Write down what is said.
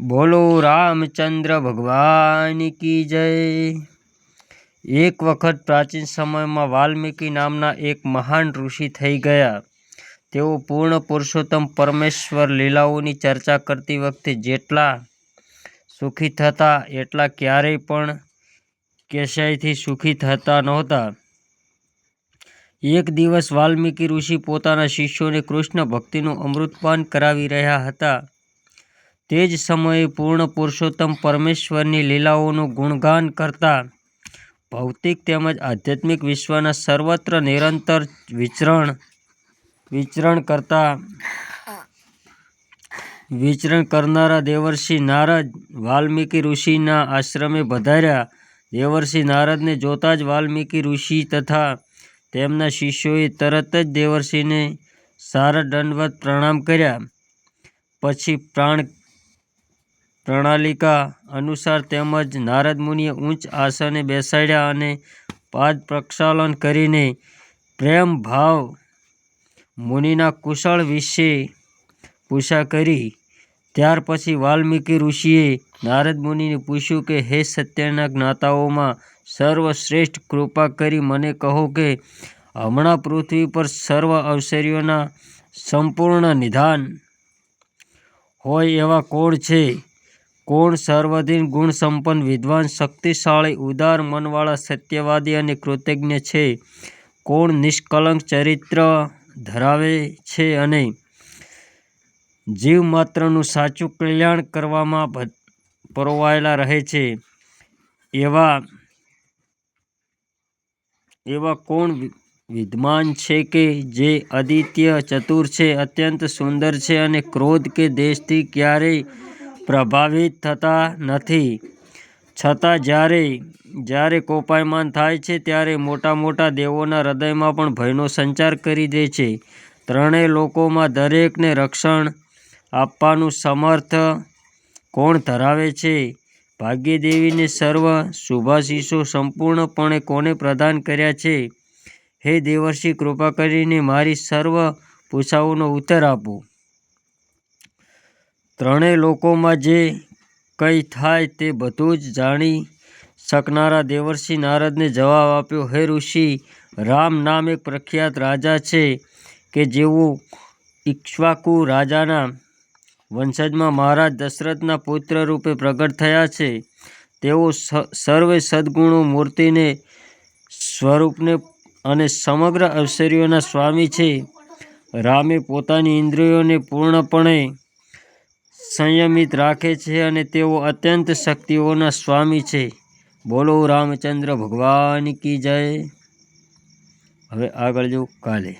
બોલો રામચંદ્ર ભગવાન કી જય. એક વખત પ્રાચીન સમયમાં વાલ્મીકી નામના એક મહાન ઋષિ થઈ ગયા. તેઓ પૂર્ણ પુરુષોત્તમ પરમેશ્વર લીલાઓની ચર્ચા કરતી વખતે જેટલા સુખી થતા, એટલા ક્યારેય પણ કેશયથી સુખી થતા નહોતા. એક દિવસ વાલ્મીકી ઋષિ પોતાના શિષ્યોને કૃષ્ણ ભક્તિનું અમૃતપાન કરાવી રહ્યા હતા. તે જ સમયે પૂર્ણ પુરુષોત્તમ પરમેશ્વરની લીલાઓનું ગુણગાન કરતા ભૌતિક તેમજ આધ્યાત્મિક વિશ્વના સર્વત્ર નિરંતર વિચરણ વિચરણ કરતા, વિચરણ કરનારા દેવર્ષિ નારદ વાલ્મીકી ઋષિના આશ્રમે વધાર્યા દેવર્ષિ નારદને જોતા જ વાલ્મીકી ઋષિ તથા તેમના શિષ્યોએ તરત જ દેવર્ષિને સારા દંડવત પ્રણામ કર્યા. પછી પ્રાણ પ્રણાલિકા અનુસાર તેમજ નારદ મુનિએ ઉચ્ચ આસને બેસાડ્યા અને પાદ પ્રક્ષાલન કરીને પ્રેમ ભાવ મુનિના કુશળ વિશે પૂછા કરી. ત્યાર પછી વાલ્મીકી ઋષિએ નારદ મુનિને પૂછ્યું કે, હે સત્યના જ્ઞાતાઓમાં સર્વશ્રેષ્ઠ કૃપા કરી મને કહો કે, હમણાં પૃથ્વી પર સર્વ અવસરીઓના સંપૂર્ણ નિધાન હોય એવા કોણ છે? કોણ સર્વાધીન ગુણસંપન્ન વિદ્વાન, શક્તિશાળી, ઉદાર, મનવાળા, સત્યવાદી અને કૃતજ્ઞ છે. કોણ નિષ્કલંક ચરિત્ર ધરાવે છે અને જીવ માત્રનું સાચું કલ્યાણ કરવામાં પરોવાયેલા રહે છે. એવા એવા કોણ વિદ્વાન છે કે જે અદિત્ય ચતુર છે, અત્યંત સુંદર છે અને ક્રોધ કે દેશથી ક્યારેય પ્રભાવિત થતા નથી. છતાં જ્યારે જ્યારે કોપાયમાન થાય છે, ત્યારે મોટા મોટા દેવોના હૃદયમાં પણ ભયનો સંચાર કરી દે છે. ત્રણેય લોકોમાં દરેકને રક્ષણ આપવાનું સમર્થ કોણ ધરાવે છે? ભાગ્યદેવીને સર્વ શુભાશીષો સંપૂર્ણપણે કોને પ્રદાન કર્યા છે? હે દેવર્ષિ, કૃપા કરીને મારી સર્વ પૂછાઓનો ઉત્તર આપો. ત્રણેય લોકોમાં જે કંઈ થાય તે બધું જ જાણી શકનારા દેવર્ષિ નારદને જવાબ આપ્યો, હે ઋષિ, રામ નામ એક પ્રખ્યાત રાજા છે કે જેઓ ઇક્ષ્વાકુ રાજાના વંશજમાં મહારાજ દશરથના પુત્ર રૂપે પ્રગટ થયા છે. તેઓ સર્વે સદ્ગુણો મૂર્તિને, સ્વરૂપને અને સમગ્ર ઐશ્વર્યોના સ્વામી છે. રામે પોતાની ઇન્દ્રિયોને પૂર્ણપણે સંયમિત રાખે છે અને તેઓ અત્યંત શક્તિઓના સ્વામી છે. બોલો રામચંદ્ર ભગવાન કી જય. હવે આગળ જો કાલે.